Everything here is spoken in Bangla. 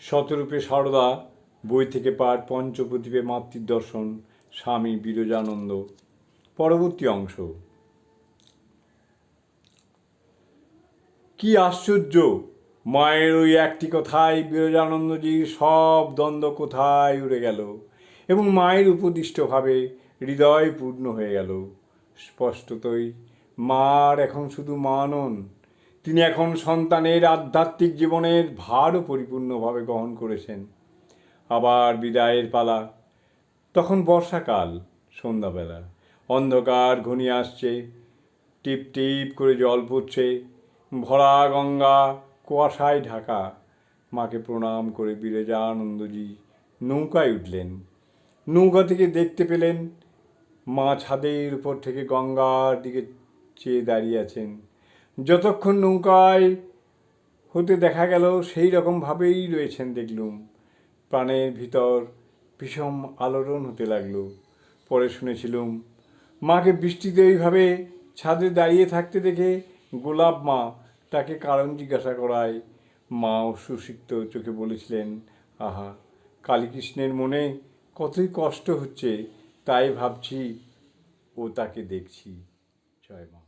শতরূপে সারদা, বই থেকে পাঠ, পঞ্চপ্রদীপে মাতৃদর্শন, স্বামী বিরজানন্দ। পরবর্তী অংশ। কি আশ্চর্য! মায়ের ওই একটি কথায় বিরজানন্দজির সব দ্বন্দ্ব কোথায় উড়ে গেল এবং মায়ের উপদিষ্টভাবে হৃদয় পূর্ণ হয়ে গেল। স্পষ্টতই, মার এখন শুধু মা নন তিনি এখন সন্তানের আধ্যাত্মিক জীবনের ভারও পরিপূর্ণভাবে গ্রহণ করেছেন। আবার বিদায়ের পালা। তখন বর্ষাকাল, সন্ধ্যাবেলা। অন্ধকার ঘনিয়ে আসছে। টিপ টিপ করে জল পড়ছে। ভরা গঙ্গা, কুয়াশায় ঢাকা। মাকে প্রণাম করে বিরজানন্দজি নৌকায় উঠলেন। নৌকা থেকে দেখতে পেলেন মা ছাদের উপর থেকে গঙ্গার দিকে চেয়ে দাঁড়িয়ে আছেন। যতক্ষণ নৌকায় হতে দেখা গেল, সেই রকমভাবেই রয়েছেন দেখলুম। প্রাণের ভিতর ভীষণ আলোড়ন হতে লাগল। পরে শুনেছিলুম, মাকে বৃষ্টিতে এইভাবে ছাদে দাঁড়িয়ে থাকতে দেখে গোলাপ মা তাকে কারণ জিজ্ঞাসা করায়। মা সুসিক্ত চোখে বলেছিলেন, আহা, কালীকৃষ্ণের মনে কতই কষ্ট হচ্ছে, তাই ভাবছি ও তাকে দেখছি। জয় মা।